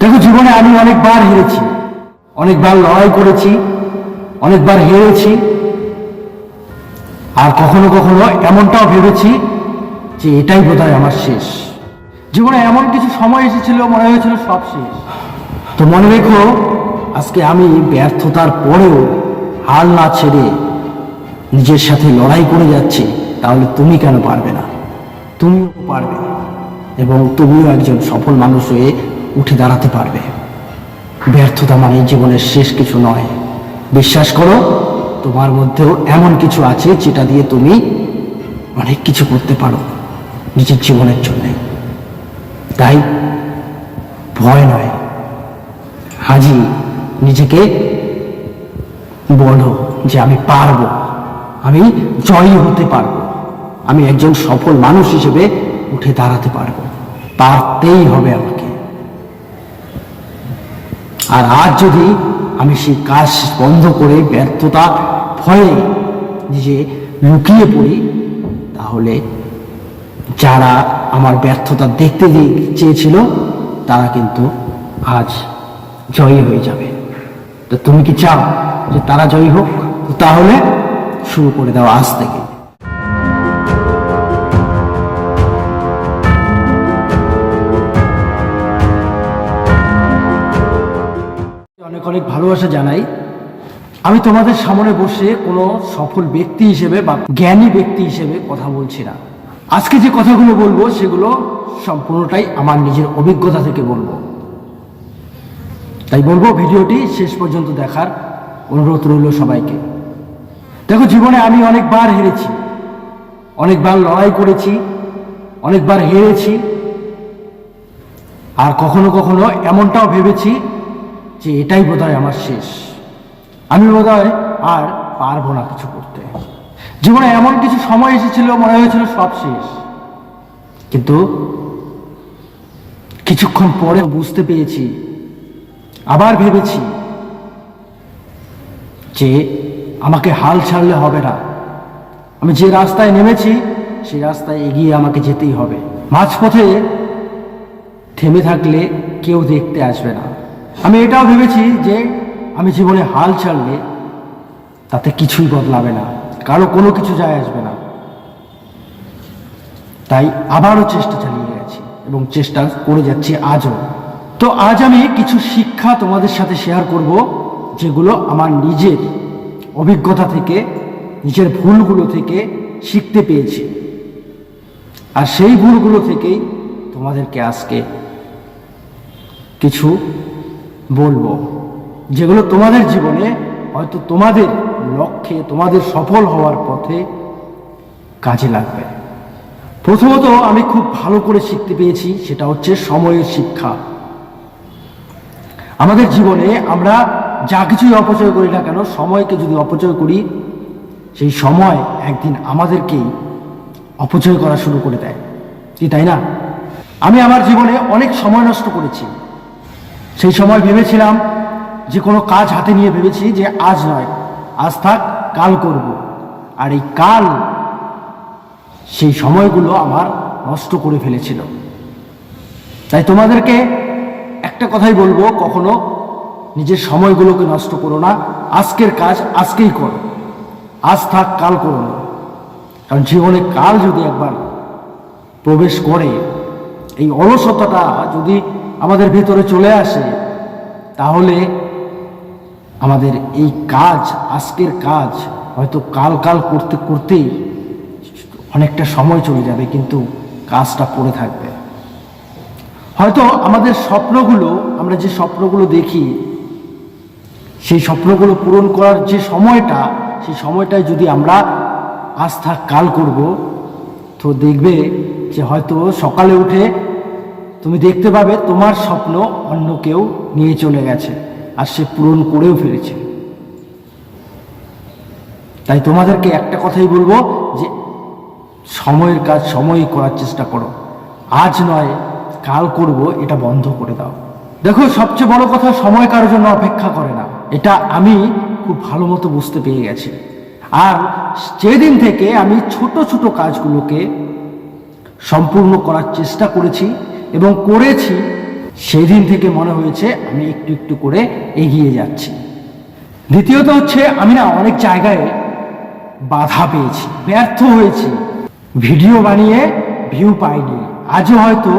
দেখো জীবনে আমি অনেকবার হেরেছি। অনেকবার লড়াই করেছি, অনেকবার হেরেছি। আর কখনো কখনো এমনটাও ভেবেছি যে এটাই বোধহয় আমার শেষ। জীবনে এমন কিছু সময় এসেছিল, মনে হয়েছিল সব শেষ। তো মনে রেখো, আজকে আমি ব্যর্থতার পরেও হাল না ছেড়ে নিজের সাথে লড়াই করে যাচ্ছি, তাহলে তুমি কেন পারবে না? তুমিও পারবে। এবং তুমিও একজন সফল মানুষ হয়ে উঠে দাঁড়াতে পারবে। ব্যর্থতা মানে জীবনের শেষ কিছু নয়। বিশ্বাস করো, তোমার মধ্যেও এমন কিছু আছে যেটা দিয়ে তুমি অনেক কিছু করতে পারো নিজের জীবনের জন্য। তাই ভয় নয়। হাজি, নিজেকে বলো যে আমি পারব, আমি জয়ী হতে পারব, আমি একজন সফল মানুষ হিসেবে উঠে দাঁড়াতে পারব। পারতেই হবে আমাকে। আর আজ যদি আমি সেই কাজ বন্ধ করে ব্যর্থতা, ভয়ে নিজে লুকিয়ে পড়ি, তাহলে যারা আমার ব্যর্থতা দেখতে চেয়েছিল, তারা কিন্তু আজ জয়ী হয়ে যাবে। তো তুমি কি চাও যে তারা জয়ী হোক? তাহলে শুরু করে দাও আজ থেকে। অনেক ভালোবাসা জানাই, আমি তোমাদের সামনে বসে কোনো সফল ব্যক্তি হিসেবে বা জ্ঞানী ব্যক্তি হিসেবে কথা বলছি না। আজকে যে কথাগুলো বলব, সেগুলো সম্পূর্ণটাই আমার নিজের অভিজ্ঞতা থেকে বলব। তাই বলব, ভিডিওটি শেষ পর্যন্ত দেখার অনুরোধ রইল সবাইকে। দেখো, জীবনে আমি অনেকবার হেরেছি, অনেকবার লড়াই করেছি, অনেকবার হেরেছি, আর কখনো কখনো এমনটাও ভেবেছি যে এটাই বোধহয় আমার শেষ। আমি বোধহয় আর পারব না কিছু করতে। জীবনে এমন কিছু সময় এসেছিল, মনে হয়েছিল সব শেষ। কিন্তু কিছুক্ষণ পরে বুঝতে পেরেছি, আবার ভেবেছি যে আমাকে হাল ছাড়লে হবে না। আমি যে রাস্তায় নেমেছি সেই রাস্তায় এগিয়ে আমাকে যেতেই হবে। মাঝপথে থেমে থাকলে কেউ দেখতে আসবে না। আমি এটাও ভেবেছি যে আমি জীবনে হাল ছাড়লে তাতে কিছুই বদলাবে না, কারও কোনো কিছু যায় আসবে না। তাই আবারও চেষ্টা চালিয়ে গেছি এবং চেষ্টা করে যাচ্ছি আজও। তো আজ আমি কিছু শিক্ষা তোমাদের সাথে শেয়ার করব, যেগুলো আমার নিজের অভিজ্ঞতা থেকে, নিজের ভুলগুলো থেকে শিখতে পেয়েছি। আর সেই ভুলগুলো থেকেই তোমাদেরকে আজকে কিছু বলব, যেগুলো তোমাদের জীবনে হয়তো তোমাদের লক্ষ্যে, তোমাদের সফল হওয়ার পথে কাজে লাগবে। প্রথমত আমি খুব ভালো করে শিখতে পেয়েছি সেটা হচ্ছে সময়ের শিক্ষা। আমাদের জীবনে আমরা যা কিছুই অপচয় করি না কেন, সময়কে যদি অপচয় করি, সেই সময় একদিন আমাদেরকেই অপচয় করা শুরু করে দেয়। কি, তাই না? আমি আমার জীবনে অনেক সময় নষ্ট করেছি। সেই সময় ভেবেছিলাম যে কোনো কাজ হাতে নিয়ে ভেবেছি যে আজ নয়, আজ থাক, কাল করব। আর এই কাল সেই সময়গুলো আমার নষ্ট করে ফেলেছিল। তাই তোমাদেরকে একটা কথাই বলব, কখনো নিজের সময়গুলোকে নষ্ট করো না। আজকের কাজ আজকেই করো। আজ থাক, কাল করো না। কারণ জীবনে কাল যদি একবার প্রবেশ করে এই অলসতাটা যদি আমাদের ভিতরে চলে আসে, তাহলে আমাদের এই কাজ, আজকের কাজ হয়তো কাল কাল করতে করতেই অনেকটা সময় চলে যাবে, কিন্তু কাজটা পড়ে থাকবে। হয়তো আমাদের স্বপ্নগুলো, আমরা যে স্বপ্নগুলো দেখি, সেই স্বপ্নগুলো পূরণ করার যে সময়টা, সেই সময়টায় যদি আমরা আস্থা কাল করব, তো দেখবে যে হয়তো সকালে উঠে তুমি দেখতে পাবে তোমার স্বপ্ন অন্য কেউ নিয়ে চলে গেছে, আর সে পূরণ করেও ফেলেছে। তাই তোমাদেরকে একটা কথাই বলব যে, সময়ের কাজ সময়ই করার চেষ্টা করো। আজ নয়, কাল করব, এটা বন্ধ করে দাও। দেখো, সবচেয়ে বড় কথা সময় কারোর জন্য অপেক্ষা করে না। এটা আমি খুব ভালো মতো বুঝতে পেরে গেছি। আর যেদিন থেকে আমি ছোট ছোট কাজগুলোকে সম্পূর্ণ করার চেষ্টা করেছি। এবং করেছি সেই দিন থেকে মনে হয়েছে আমি একটু একটু করে এগিয়ে যাচ্ছি। দ্বিতীয়ত হচ্ছে, আমি না অনেক জায়গায় বাধা পেয়েছি, ব্যর্থ হয়েছি। ভিডিও বানিয়ে ভিউ পাইনি। আজও হয়তো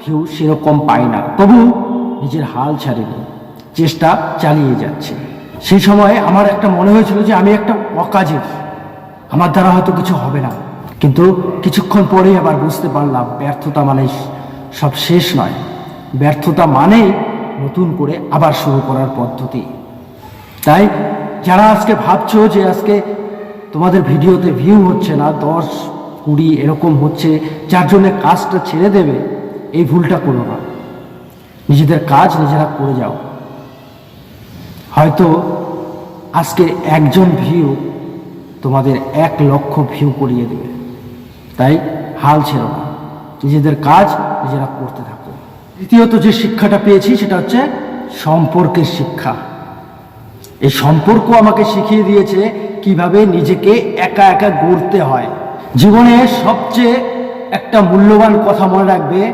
ভিউ সেরকম পাই না। তবু নিজের হাল ছাড়িনি, চেষ্টা চালিয়ে যাচ্ছে। সেই সময় আমার একটা মনে হয়েছিল যে আমি একটা অকাজের, আমার দ্বারা হয়তো কিছু হবে না। কিন্তু কিছুক্ষণ পরেই আবার বুঝতে পারলাম, ব্যর্থতা মানে সব শেষ নয়। ব্যর্থতা মানেই নতুন করে আবার শুরু করার পদ্ধতি। তাই, যারা আজকে ভাবছ যে আজকে তোমাদের ভিডিওতে ভিউ হচ্ছে না, দশ, কুড়ি এরকম হচ্ছে, যার জন্য কাজটা ছেড়ে দেবে, এই ভুলটা করো না। নিজেদের কাজ নিজেরা করে যাও। হয়তো আজকে একজন ভিউ তোমাদের এক লক্ষ ভিউ করিয়ে দেবে। তাই হাল ছেড়ো না। নিজেদের কাজ নিজেরা করতে থাকো। দ্বিতীয়ত যে শিক্ষাটা পেয়েছি, সেটা হচ্ছে সম্পর্কের শিক্ষা। এই সম্পর্ক আমাকে শিখিয়ে দিয়েছে কীভাবে নিজেকে একা একা গড়তে হয়। জীবনে সবচেয়ে একটা মূল্যবান কথা মনে রাখবে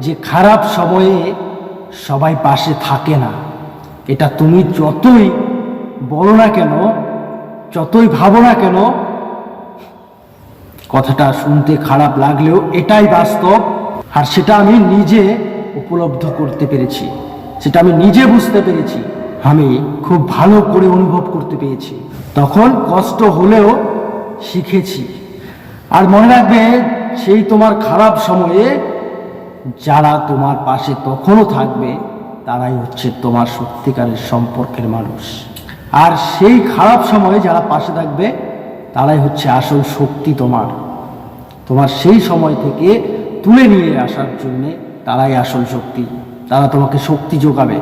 যে খারাপ সময়ে সবাই পাশে থাকে না। এটা তুমি যতই বলো না কেন, যতই ভাবো না কেন, কথাটা শুনতে খারাপ লাগলেও এটাই বাস্তব। আর সেটা আমি নিজে উপলব্ধ করতে পেরেছি। সেটা আমি নিজে বুঝতে পেরেছি। আমি খুব ভালো করে অনুভব করতে পেরেছি। তখন কষ্ট হলেও শিখেছি। আর মনে রাখবে, সেই তোমার খারাপ সময়ে যারা তোমার পাশে তখনও থাকবে, তারাই হচ্ছে তোমার সত্যিকারের সম্পর্কের মানুষ। আর সেই খারাপ সময়ে যারা পাশে থাকবে, তারাই হচ্ছে আসল শক্তি তোমার। তোমার সেই সময় থেকে তুলে নিয়ে আসার জন্যে তারাই আসল শক্তি। তারা তোমাকে শক্তি যোগাবে।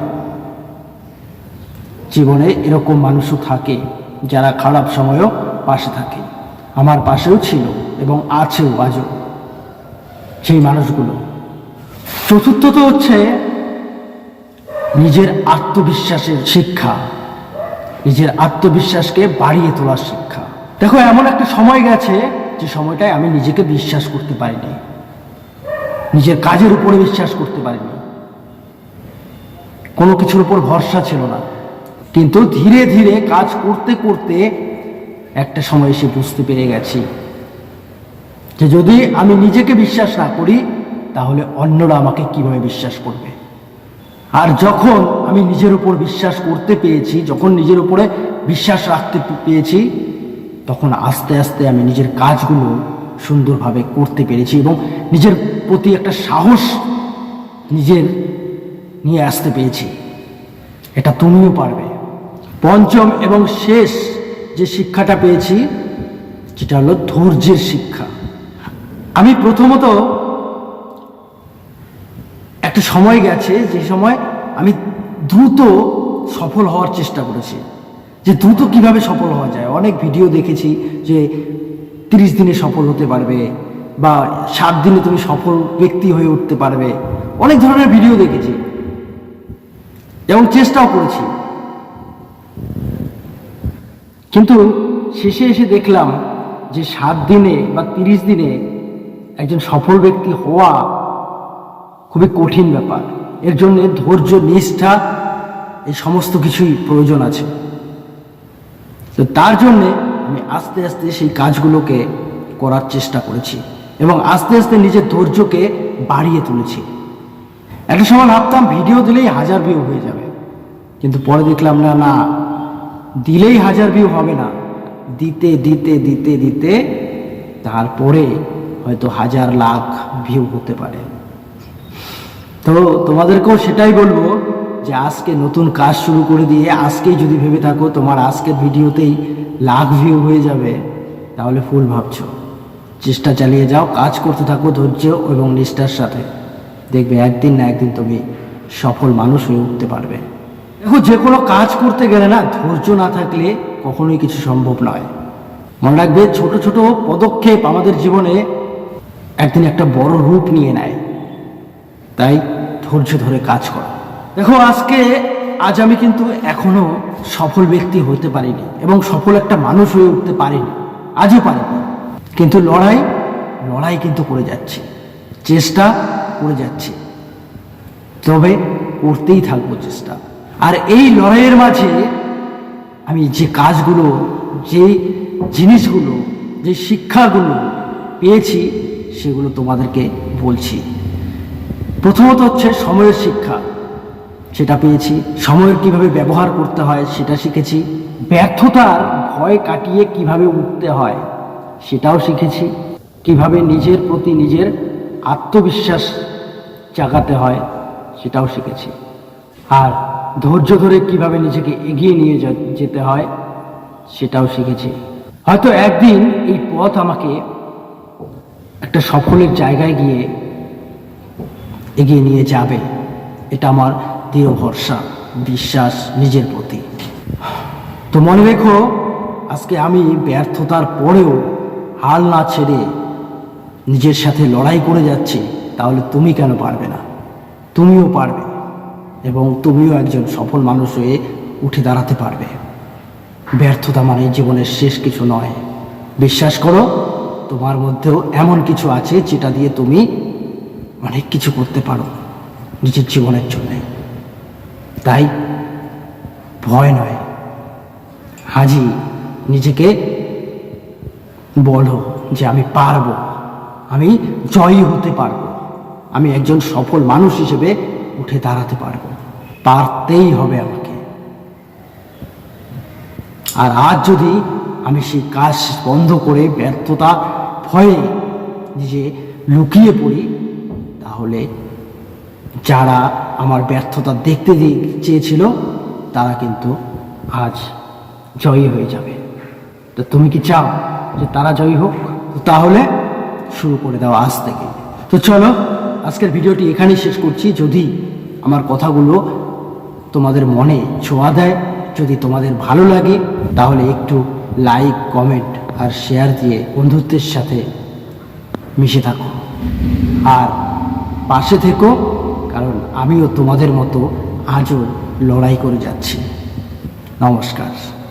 জীবনে এরকম মানুষও থাকে যারা খারাপ সময়েও পাশে থাকে। আমার পাশেও ছিল এবং আছেও আজও সেই মানুষগুলো। চতুর্থত হচ্ছে নিজের আত্মবিশ্বাসের শিক্ষা। নিজের আত্মবিশ্বাসকে বাড়িয়ে তোলার শিক্ষা। দেখো, এমন একটা সময় গেছে যে সময়টায় আমি নিজেকে বিশ্বাস করতে পারিনি। নিজের কাজের উপরে বিশ্বাস করতে পারিনি কোনো কিছুর উপর ভরসা ছিল না। কিন্তু ধীরে ধীরে কাজ করতে করতে একটা সময় এসে বুঝতে পেরে গেছি যে যদি আমি নিজেকে বিশ্বাস না করি, তাহলে অন্যরা আমাকে কীভাবে বিশ্বাস করবে? আর যখন আমি নিজের উপর বিশ্বাস করতে পেরেছি, যখন নিজের উপরে বিশ্বাস রাখতে পেয়েছি তখন আস্তে আস্তে আমি নিজের কাজগুলো সুন্দরভাবে করতে পেরেছি এবং নিজের প্রতি একটা সাহস নিজের নিয়ে আসতে পেরেছি। এটা তুমিও পারবে। পঞ্চম এবং শেষ যে শিক্ষাটা পেয়েছি যেটা হলো ধৈর্যের শিক্ষা। আমি প্রথমত একটা সময় গেছে, যে সময় আমি দ্রুত সফল হওয়ার চেষ্টা করেছি। যে দ্রুত কীভাবে সফল হওয়া যায়। অনেক ভিডিও দেখেছি যে তিরিশ দিনে সফল হতে পারবে বা সাত দিনে তুমি সফল ব্যক্তি হয়ে উঠতে পারবে। অনেক ধরনের ভিডিও দেখেছি। এবং চেষ্টাও করেছি। কিন্তু শেষে এসে দেখলাম যে সাত দিনে বা তিরিশ দিনে একজন সফল ব্যক্তি হওয়া খুবই কঠিন ব্যাপার। এর জন্য ধৈর্য, নিষ্ঠা, এই সমস্ত কিছুই প্রয়োজন আছে। তো তার জন্যে আমি আস্তে আস্তে সেই কাজগুলোকে করার চেষ্টা করেছি এবং আস্তে আস্তে নিজের ধৈর্যকে বাড়িয়ে তুলেছি। একটা সময় ভাবতাম ভিডিও দিলেই হাজার ভিউ হয়ে যাবে। কিন্তু পরে দেখলাম, না না, দিলেই হাজার ভিউ হবে না। দিতে দিতে দিতে দিতে তারপরে হয়তো হাজার লাখ ভিউ হতে পারে। তো তোমাদেরকেও সেটাই বলব যে আজকে নতুন কাজ শুরু করে দিয়ে আজকেই যদি ভেবে থাকো তোমার আজকের ভিডিওতেই লাখ ভিউ হয়ে যাবে, তাহলে ফুল ভাবছ। চেষ্টা চালিয়ে যাও, কাজ করতে থাকো, ধৈর্য এবং নিষ্ঠার সাথে। দেখবে একদিন না একদিন তুমি সফল মানুষ হয়ে উঠতে পারবে। দেখো, যে কোনো কাজ করতে গেলে না, ধৈর্য না থাকলে কখনোই কিছু সম্ভব নয়। মনে রাখবে, ছোট ছোট পদক্ষেপ আমাদের জীবনে একদিন একটা বড় রূপ নিয়ে নেয়। তাই ধৈর্য ধরে কাজ করো। দেখো, আজকে, আজ আমি কিন্তু এখনও সফল ব্যক্তি হতে পারিনি এবং সফল একটা মানুষ হয়ে উঠতে পারিনি, আজও পারিনি। কিন্তু লড়াই লড়াই কিন্তু করে যাচ্ছি, চেষ্টা করে যাচ্ছি। তবে করতেই থাকব চেষ্টা। আর এই লড়াইয়ের মাঝে আমি যে কাজগুলো, যে জিনিসগুলো, যে শিক্ষাগুলো পেয়েছি, সেগুলো তোমাদেরকে বলছি। প্রথমত হচ্ছে সময়ের শিক্ষা। সেটা পেয়েছি। সময়ের কীভাবে ব্যবহার করতে হয় সেটা শিখেছি। ব্যর্থতার ভয় কাটিয়ে কীভাবে উঠতে হয় সেটাও শিখেছি। কীভাবে নিজের প্রতি নিজের আত্মবিশ্বাস জাগাতে হয় সেটাও শিখেছি। আর ধৈর্য ধরে কীভাবে নিজেকে এগিয়ে নিয়ে যেতে হয় সেটাও শিখেছি। হয়তো একদিন এই পথ আমাকে একটা সফলের জায়গায় গিয়ে এগিয়ে নিয়ে যাবে। এটা আমার দৃঢ় ভরসা, বিশ্বাস নিজের প্রতি। তো মনে রেখো, আজকে আমি ব্যর্থতার পরেও হাল না ছেড়ে নিজের সাথে লড়াই করে যাচ্ছি, তাহলে তুমি কেন পারবে না? তুমিও পারবে এবং তুমিও একজন সফল মানুষ হয়ে উঠে দাঁড়াতে পারবে। ব্যর্থতা মানে জীবনের শেষ কিছু নয়। বিশ্বাস করো, তোমার মধ্যেও এমন কিছু আছে যেটা দিয়ে তুমি অনেক কিছু করতে পারো নিজের জীবনের জন্যে। তাই ভয় নয়। হাজি, নিজেকে বলো যে আমি পারব। আমি জয়ী হতে পারব। আমি একজন সফল মানুষ হিসেবে উঠে দাঁড়াতে পারব। পারতেই হবে আমাকে। আর আজ যদি আমি সেই কাজ বন্ধ করে ব্যর্থতা ভয়ে নিজে লুকিয়ে পড়ি, তাহলে যারা আমার ব্যর্থতা দেখতে দি- চেয়েছিল, তারা কিন্তু আজ জয়ী হয়ে যাবে। তো তুমি কি চাও যে তারা জয়ী হোক? তাহলে শুরু করে দাও আজ থেকে। তো চলো, আজকের ভিডিওটি এখানেই শেষ করছি। যদি আমার কথাগুলো তোমাদের মনে ছোঁয়া দেয়, যদি তোমাদের ভালো লাগে, তাহলে একটু লাইক, কমেন্ট আর শেয়ার দিয়ে বন্ধুত্বের সাথে মিশে থাকো। আর পাশে থেকো কারণ আমিও তোমাদের মতো আজও লড়াই করে যাচ্ছি। নমস্কার।